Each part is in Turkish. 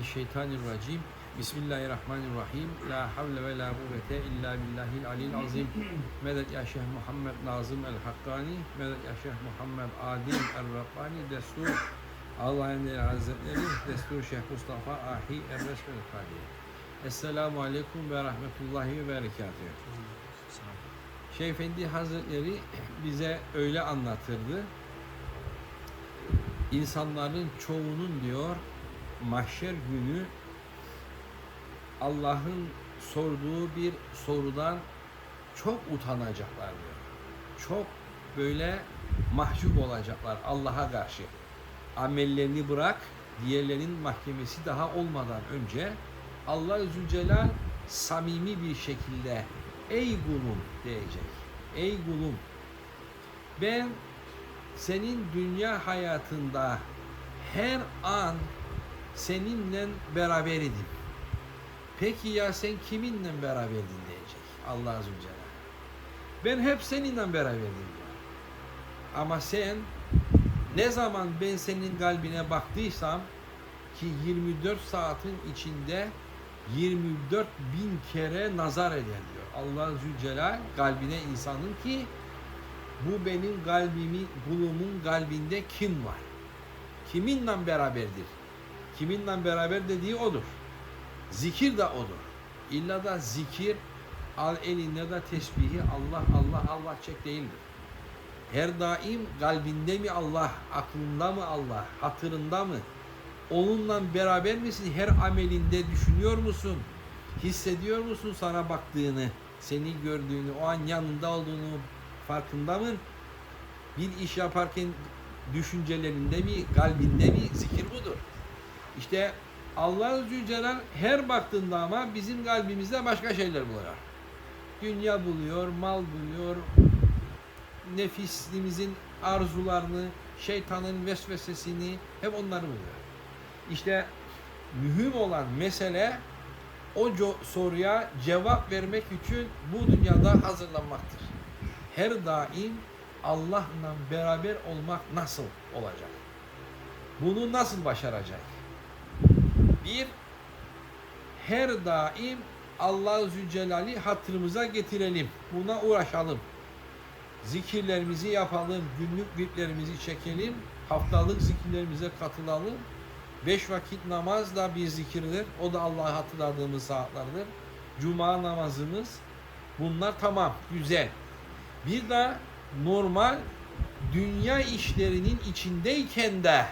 mineşşeytanirracim. Bismillahirrahmanirrahim. La havle ve la kuvvete illa billahil alil azim. Medet ya Şeyh Muhammed Nazım el Hakkani. Medet ya Şeyh Muhammed Adil el Rabbani. Destur Allah'ın Değerli Hazretleri. Destur Şeyh Mustafa Ahi el Kadiye. Esselamu Aleyküm ve Rahmetullahi ve Berekatuhu. Şeyh Efendi Hazretleri bize öyle anlatırdı. İnsanların çoğunun diyor mahşer günü Allah'ın sorduğu bir sorudan çok utanacaklar diyor. Çok böyle mahcup olacaklar Allah'a karşı. Amellerini bırak, diğerlerinin mahkemesi daha olmadan önce Allah Zülcelal samimi bir şekilde ey kulum diyecek. Ey kulum ben senin dünya hayatında her an seninle beraber idim. Peki ya sen kiminle beraberdin diyecek Allah Azze ve Celle. Ben hep seninle beraberdim diyor. Ama sen ne zaman ben senin kalbine baktıysam ki 24 saatin içinde 24 bin kere nazar eder diyor. Allah Zülcelal kalbine insanın ki bu benim kalbimi, kulumun kalbinde kim var? Kiminle beraberdir? Kiminle beraber dediği odur. Zikir de odur. İlla da zikir al elinde de tesbihi Allah Allah Allah çek değildir. Her daim kalbinde mi Allah, aklında mı Allah, hatırında mı? Onunla beraber misin? Her amelinde düşünüyor musun? Hissediyor musun sana baktığını, seni gördüğünü, o an yanında olduğunu farkında mı? Bir iş yaparken düşüncelerinde mi, kalbinde mi? Zikir budur. İşte Allah Zülcelal her baktığında ama bizim kalbimizde başka şeyler buluyor. Dünya buluyor, mal buluyor, nefislimizin arzularını, şeytanın vesvesesini hep onları buluyor. İşte mühim olan mesele o soruya cevap vermek için bu dünyada hazırlanmaktır. Her daim Allah'la beraber olmak nasıl olacak? Bunu nasıl başaracak? Bir, her daim Allah-u Zülcelal'i hatırımıza getirelim. Buna uğraşalım. Zikirlerimizi yapalım, günlük virtlerimizi çekelim, haftalık zikirlerimize katılalım. Beş vakit namaz da bir zikirdir. O da Allah'ı hatırladığımız saatlerdir. Cuma namazımız. Bunlar tamam, güzel. Bir de normal dünya işlerinin içindeyken de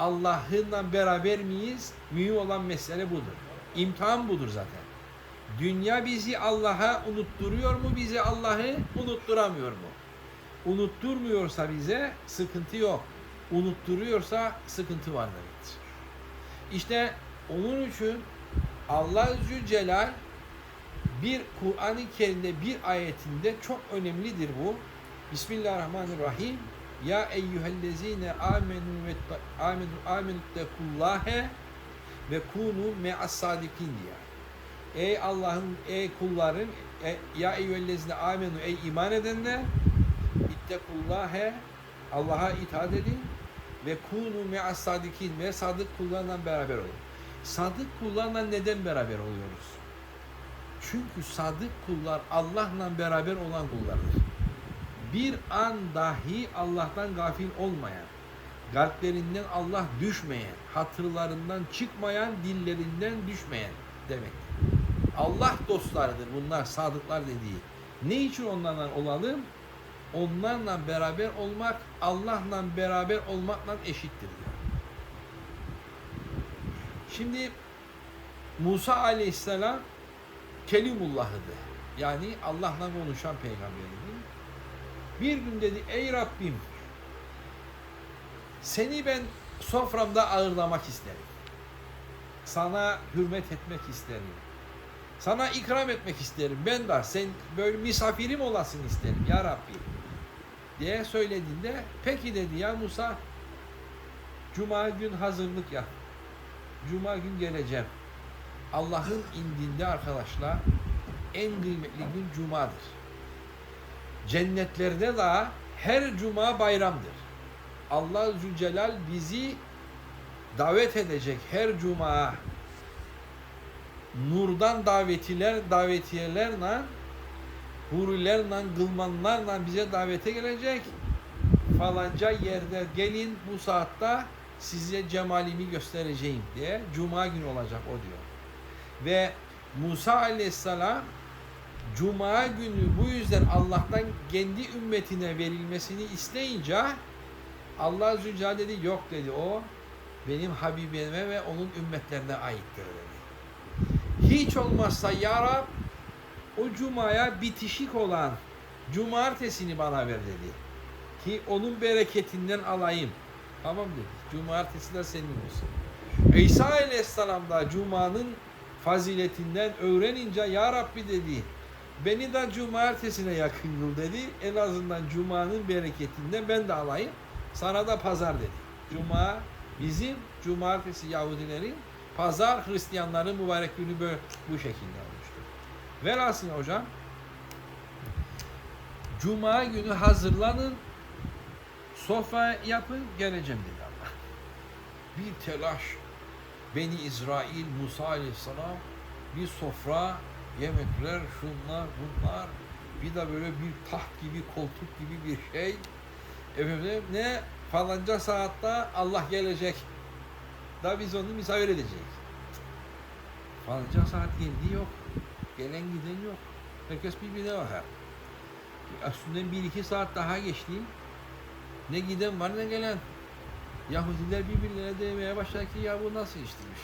Allah'ınla beraber miyiz? Mühim olan mesele budur. İmtihan budur zaten. Dünya bizi Allah'a unutturuyor mu? Bizi Allah'ı unutturamıyor mu? Unutturmuyorsa bize sıkıntı yok. Unutturuyorsa sıkıntı var demektir. İşte onun için Allah Zülcelal bir Kur'an-ı Kerim'de bir ayetinde çok önemlidir bu. Bismillahirrahmanirrahim. Ya eyyühellezine amenu ve amenu amenu tekullâhe ve kunu me'as sadikin diye. Ey Allah'ın ey kulların e, ya eyyühellezine amenu ey iman edenler ittekullâhe Allah'a itaat edin ve kunu me'as sadikin ve sadık kullarla beraber olun. Sadık kullarla neden beraber oluyoruz? Çünkü sadık kullar Allah'la beraber olan kullardır. Bir an dahi Allah'tan gafil olmayan, kalplerinden Allah düşmeyen, hatırlarından çıkmayan, dillerinden düşmeyen demektir. Allah dostlarıdır bunlar sadıklar dediği. Ne için onlarla olalım? Onlarla beraber olmak Allah'la beraber olmakla eşittir diyor. Şimdi Musa aleyhisselam Kelimullah'ıdı. Yani Allah'la konuşan peygamberdi. Bir gün dedi ey Rabbim seni ben soframda ağırlamak isterim. Sana hürmet etmek isterim. Sana ikram etmek isterim. Ben de sen böyle misafirim olasın isterim ya Rabbi. Diye söylediğinde peki dedi ya Musa Cuma gün hazırlık yap. Cuma gün geleceğim. Allah'ın indinde arkadaşlar en kıymetli gün Cuma'dır. Cennetlerde de her cuma bayramdır. Allah Zülcelal bizi davet edecek her cuma nurdan davetiler, davetiyelerle hurilerle, gılmanlarla bize davete gelecek. Falanca yerde gelin bu saatte size cemalimi göstereceğim diye. Cuma günü olacak o diyor. Ve Musa aleyhisselam Cuma günü bu yüzden Allah'tan kendi ümmetine verilmesini isteyince Allah Celle dedi yok dedi o benim Habibime ve onun ümmetlerine aittir dedi. Hiç olmazsa ya Rab o cumaya bitişik olan cumartesini bana ver dedi. Ki onun bereketinden alayım. Tamam dedi. Cumartesi de senin olsun. İsa Aleyhisselam da Cuma'nın faziletinden öğrenince Ya Rabbi dedi. Beni de cumartesine yakın kıl dedi. En azından Cuma'nın bereketinden ben de alayım. Sana da pazar dedi. Cuma bizim, cumartesi Yahudilerin, pazar Hristiyanların mübarek günü böyle bu şekilde olmuştur. Velhasıl hocam, Cuma günü hazırlanın, sofra yapın, geleceğim dedi Allah. Bir telaş, Beni İsrail, Musa Aleyhisselam, bir sofra, yemekler, şunlar, bunlar, bir de böyle bir taht gibi, koltuk gibi bir şey. Efendim ne falanca saatte Allah gelecek. Da biz onu misafir edeceğiz. Falanca saat geldi yok. Gelen giden yok. Herkes birbirine bakar. Aslında bir iki saat daha geçti. Ne giden var ne gelen. Yahudiler birbirlerine demeye başladı ki ya bu nasıl iştirmiş.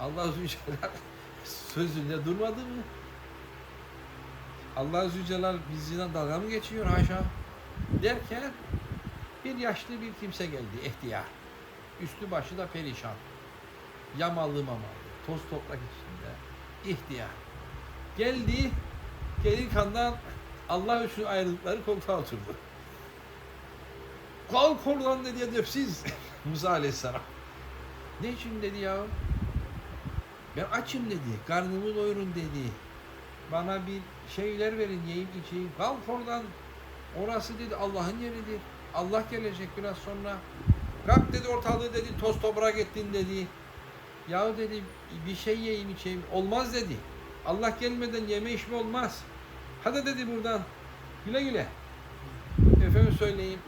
Allah Celle sözünde durmadı mı? Allah Celle bizimle dalga mı geçiyor haşa? Derken bir yaşlı bir kimse geldi ihtiyar. Üstü başı da perişan. Yamalı mamalı. Toz toprak içinde. ihtiyar. Geldi. Gelin kandan Allah için ayrılıkları koltuğa oturdu. Kalk oradan dedi edepsiz. Musa Aleyhisselam. Ne için dedi ya? Ben açım dedi. Karnımı doyurun dedi. Bana bir şeyler verin yiyeyim içeyim. Kalk oradan. Orası dedi Allah'ın yeridir. Allah gelecek biraz sonra. Kalk dedi ortalığı dedi toz toprak ettin dedi. Ya dedi bir şey yiyeyim içeyim. Olmaz dedi. Allah gelmeden yeme içme olmaz. Hadi dedi buradan. Güle güle. Efendim söyleyeyim.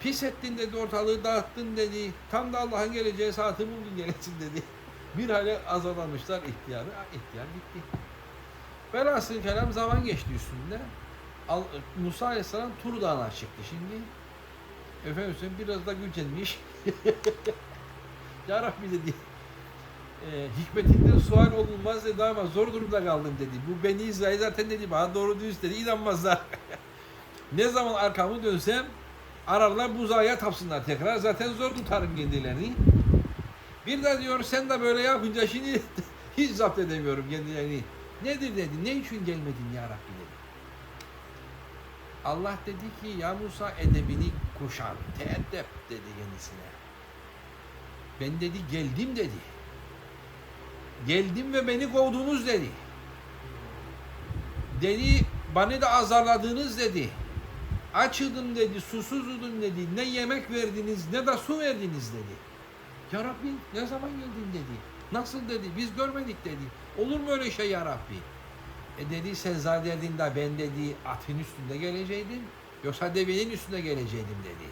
Pis ettin dedi ortalığı dağıttın dedi. Tam da Allah'ın geleceği saati buldun gelesin dedi. Bir hale azalamışlar ihtiyarı. İhtiyar gitti. Velhasıl kelam zaman geçti üstünde. Musa Aleyhisselam Tur Dağı'na çıktı şimdi. Efendim söyleyeyim biraz da gücenmiş. ya Rabbi dedi. E, hikmetinden sual olunmaz dedi ama zor durumda kaldım dedi. Bu Beni İsrail zaten dedi bana doğru dürüst dedi inanmazlar. ne zaman arkamı dönsem ararlar buzağa tapsınlar tekrar. Zaten zor tutarım kendilerini. Bir de diyor sen de böyle yapınca şimdi hiç zapt edemiyorum kendilerini. Nedir dedi. Ne için gelmedin ya Rabbi dedi. Allah dedi ki ya Musa edebini kuşan. Teeddep dedi kendisine. Ben dedi geldim dedi. Geldim ve beni kovdunuz dedi. Dedi bana da azarladınız dedi. Açıldım dedi, susuzdum dedi. Ne yemek verdiniz ne de su verdiniz dedi. Ya Rabbi ne zaman geldin dedi. Nasıl dedi biz görmedik dedi. Olur mu öyle şey ya Rabbi? E dedi sen zannedin ben dedi atın üstünde geleceydim. Yoksa devenin üstünde geleceydim dedi.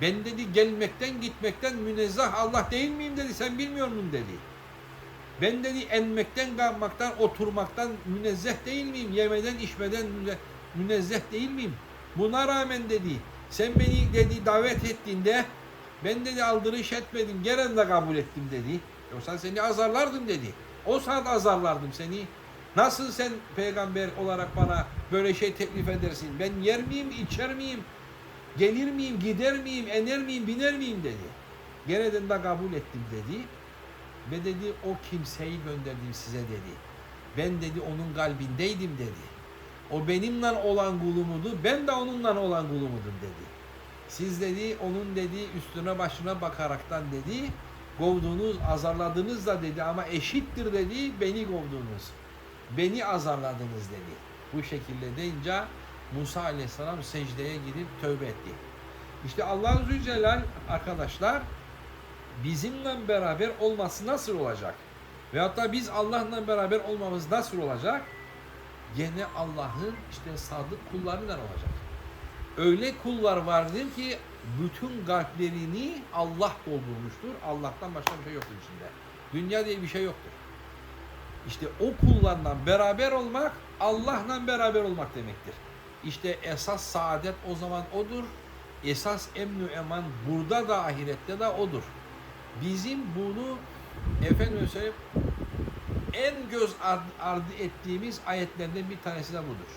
Ben dedi gelmekten gitmekten münezzah Allah değil miyim dedi sen bilmiyor musun dedi. Ben dedi enmekten kalkmaktan oturmaktan münezzeh değil miyim? Yemeden içmeden müne- münezzeh değil miyim? Buna rağmen dedi sen beni dedi davet ettiğinde ben dedi aldırış etmedim gelen de kabul ettim dedi. Yoksa seni azarlardım dedi. O saat azarlardım seni. Nasıl sen peygamber olarak bana böyle şey teklif edersin? Ben yer miyim, içer miyim? Gelir miyim, gider miyim, ener miyim, biner miyim dedi. Gene de kabul ettim dedi. Ve dedi o kimseyi gönderdim size dedi. Ben dedi onun kalbindeydim dedi. O benimle olan kulumudu, ben de onunla olan kulumudum dedi. Siz dedi onun dedi üstüne başına bakaraktan dedi kovdunuz, azarladınız da dedi ama eşittir dedi beni kovdunuz. Beni azarladınız dedi. Bu şekilde deyince Musa aleyhisselam secdeye gidip tövbe etti. İşte Allah ve Celle arkadaşlar bizimle beraber olması nasıl olacak? Veyahut da biz Allah'la beraber olmamız nasıl olacak? Gene Allah'ın işte sadık kullarıyla olacak. Öyle kullar vardır ki bütün kalplerini Allah doldurmuştur. Allah'tan başka bir şey yoktur içinde. Dünya diye bir şey yoktur. İşte o kullarla beraber olmak Allah'la beraber olmak demektir. İşte esas saadet o zaman odur. Esas emnü eman burada da ahirette de odur. Bizim bunu efendim söyleyeyim en göz ardı, ardı ettiğimiz ayetlerden bir tanesi de budur.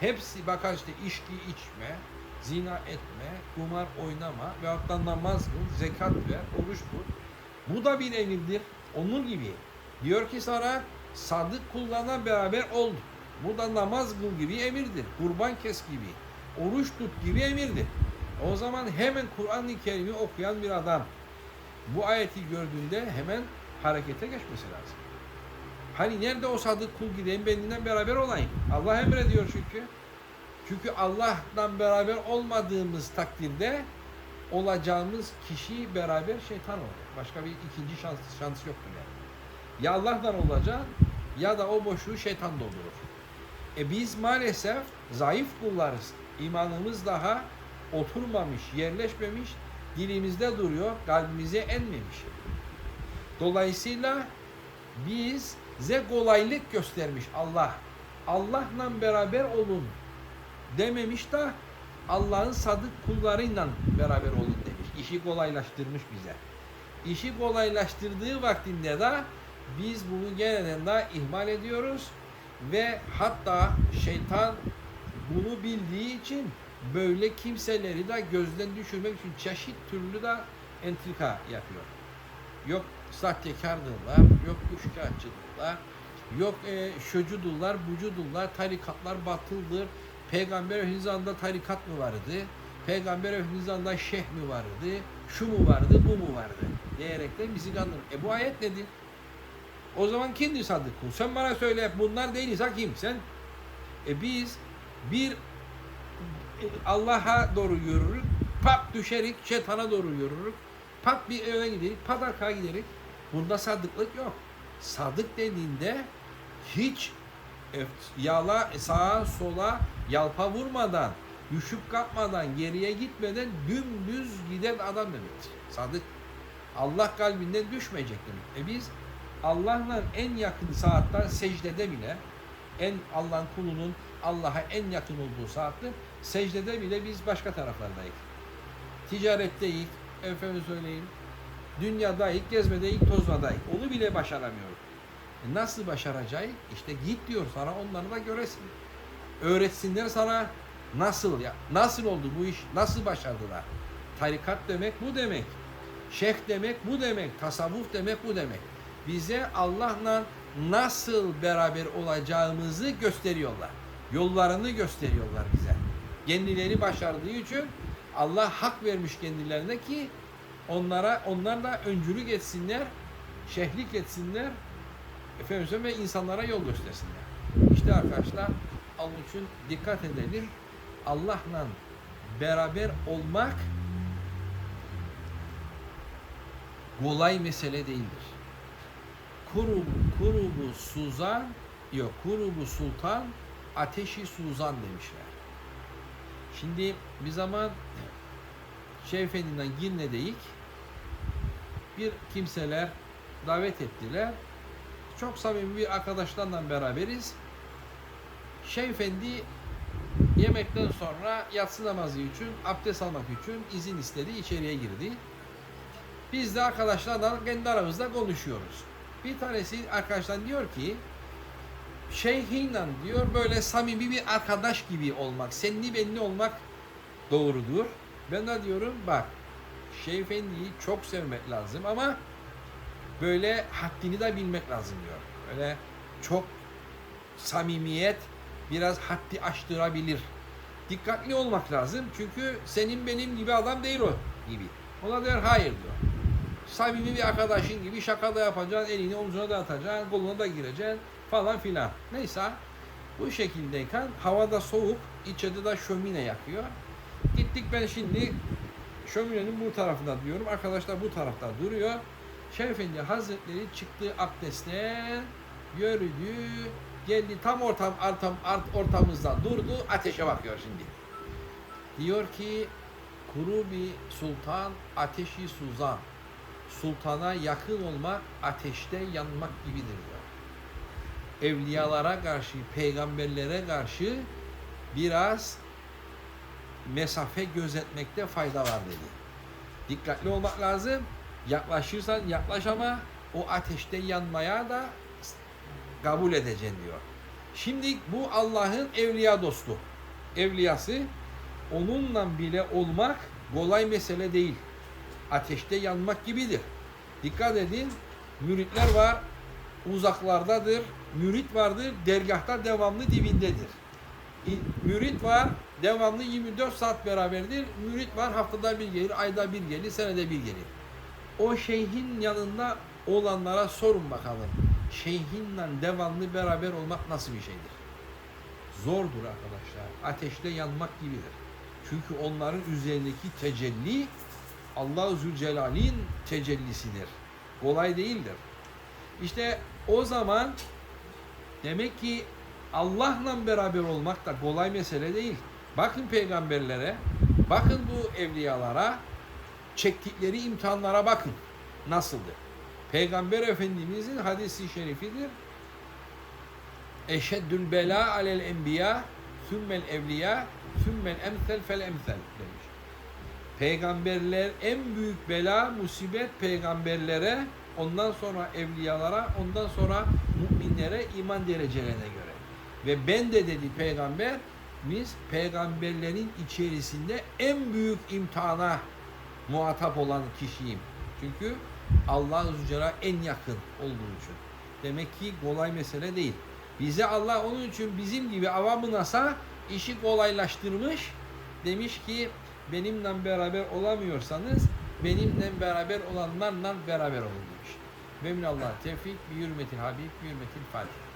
Hepsi bakar işte içki içme, zina etme, kumar oynama veyahut da namaz kıl, zekat ver, oruç tut. Bu da bir emirdir. Onun gibi. Diyor ki sana sadık kullarla beraber ol. Bu da namaz kıl gibi emirdir. Kurban kes gibi. Oruç tut gibi emirdir. O zaman hemen Kur'an-ı Kerim'i okuyan bir adam bu ayeti gördüğünde hemen harekete geçmesi lazım. Hani nerede o sadık kul gideyim benimle beraber olayım. Allah emrediyor çünkü. Çünkü Allah'la beraber olmadığımız takdirde olacağımız kişi beraber şeytan olur. Başka bir ikinci şans, şans yoktur yani. Ya Allah'tan olacaksın ya da o boşluğu şeytan doldurur. E biz maalesef zayıf kullarız. İmanımız daha oturmamış, yerleşmemiş, dilimizde duruyor, kalbimize enmemiş. Dolayısıyla biz bize kolaylık göstermiş Allah. Allah'la beraber olun dememiş de Allah'ın sadık kullarıyla beraber olun demiş. İşi kolaylaştırmış bize. İşi kolaylaştırdığı vaktinde de biz bunu genelde de ihmal ediyoruz ve hatta şeytan bunu bildiği için böyle kimseleri de gözden düşürmek için çeşit türlü de entrika yapıyor. Yok sahtekardırlar, yok üçkağıtçıdırlar, yok e, şöcüdürler, bucudurlar, tarikatlar batıldır. Peygamber Efendimiz zamanında tarikat mı vardı? Peygamber Efendimiz zamanında şeyh mi vardı? Şu mu vardı, bu mu vardı? Diyerekten bizi kandırır. E bu ayet nedir? O zaman kimdir sadık kul? Sen bana söyle bunlar değilse kim? Sen? E biz bir Allah'a doğru yürürük, pat düşerik, şeytana doğru yürürük, pat bir öne giderik, pat arkaya giderik. Bunda sadıklık yok. Sadık dediğinde hiç e, yala sağa sola yalpa vurmadan, düşüp kalkmadan, geriye gitmeden dümdüz giden adam demektir. Sadık. Allah kalbinden düşmeyecek demek. E biz Allah'la en yakın saatler secdede bile en Allah'ın kulunun Allah'a en yakın olduğu saatte secdede bile biz başka taraflardayız. Ticaretteyiz, efendim söyleyeyim, dünyadayız, gezmedeyik, tozmadayız. Onu bile başaramıyoruz. E nasıl başaracağız? İşte git diyor sana onları da göresin. Öğretsinler sana nasıl ya nasıl oldu bu iş? Nasıl başardılar? Tarikat demek bu demek. Şeyh demek bu demek. Tasavvuf demek bu demek. Bize Allah'la nasıl beraber olacağımızı gösteriyorlar. Yollarını gösteriyorlar bize. Kendileri başardığı için Allah hak vermiş kendilerine ki onlara onlar da öncülük etsinler, şehlik etsinler, efendim ve insanlara yol göstersinler. İşte arkadaşlar onun için dikkat edelim. Allah'la beraber olmak kolay mesele değildir. Kurubu, kurubu suzan, yok kurubu sultan, ateşi suzan demişler. Şimdi bir zaman Şeyh Efendi'den Girne'deyik. Bir kimseler davet ettiler. Çok samimi bir arkadaşlarla beraberiz. Şeyh Efendi yemekten sonra yatsı namazı için, abdest almak için izin istedi, içeriye girdi. Biz de arkadaşlarla kendi aramızda konuşuyoruz. Bir tanesi arkadaşlar diyor ki şeyhinle diyor böyle samimi bir arkadaş gibi olmak, senli benli olmak doğrudur. Ben de diyorum bak Şeyh Efendi'yi çok sevmek lazım ama böyle haddini de bilmek lazım diyor. Öyle çok samimiyet biraz haddi aştırabilir. Dikkatli olmak lazım çünkü senin benim gibi adam değil o gibi. Ona diyor hayır diyor. Samimi bir arkadaşın gibi şaka da yapacaksın, elini omzuna da atacaksın, koluna da gireceksin falan filan. Neyse bu şekildeyken havada soğuk, içeride de şömine yakıyor. Gittik ben şimdi şöminenin bu tarafında diyorum. Arkadaşlar bu tarafta duruyor. Şeyh Efendi Hazretleri çıktığı abdestten yürüdü. Geldi tam ortam, ortam, art- ortamızda durdu. Ateşe bakıyor şimdi. Diyor ki kuru bir sultan ateşi suzan. Sultana yakın olmak ateşte yanmak gibidir diyor. Evliyalara karşı, peygamberlere karşı biraz mesafe gözetmekte fayda var dedi. Dikkatli olmak lazım. Yaklaşırsan yaklaş ama o ateşte yanmaya da kabul edeceksin diyor. Şimdi bu Allah'ın evliya dostu. Evliyası onunla bile olmak kolay mesele değil. Ateşte yanmak gibidir. Dikkat edin. Müritler var. Uzaklardadır. Mürit vardır. Dergahta devamlı dibindedir. Mürit var. Devamlı 24 saat beraberdir. Mürit var. Haftada bir gelir. Ayda bir gelir. Senede bir gelir. O şeyhin yanında olanlara sorun bakalım. Şeyhinle devamlı beraber olmak nasıl bir şeydir? Zordur arkadaşlar. Ateşte yanmak gibidir. Çünkü onların üzerindeki tecelli Allah-u Zülcelal'in tecellisidir. Kolay değildir. İşte o zaman demek ki Allah'la beraber olmak da kolay mesele değil. Bakın peygamberlere, bakın bu evliyalara, çektikleri imtihanlara bakın. Nasıldı? Peygamber Efendimizin hadisi şerifidir. Eşeddül bela alel enbiya sümmel evliya sümmel emsel fel emsel demiş. Peygamberler en büyük bela, musibet peygamberlere, ondan sonra evliyalara, ondan sonra müminlere iman derecelerine göre. Ve ben de dedi peygamber, biz peygamberlerin içerisinde en büyük imtihana muhatap olan kişiyim. Çünkü Allah-u Zülcelal en yakın olduğu için. Demek ki kolay mesele değil. Bize Allah onun için bizim gibi avamı nasa işi kolaylaştırmış. Demiş ki benimle beraber olamıyorsanız benimle beraber olanlarla beraber olun demiş. Memnun Allah tevfik, bir hürmetil Habib, bir hürmetil Fatih.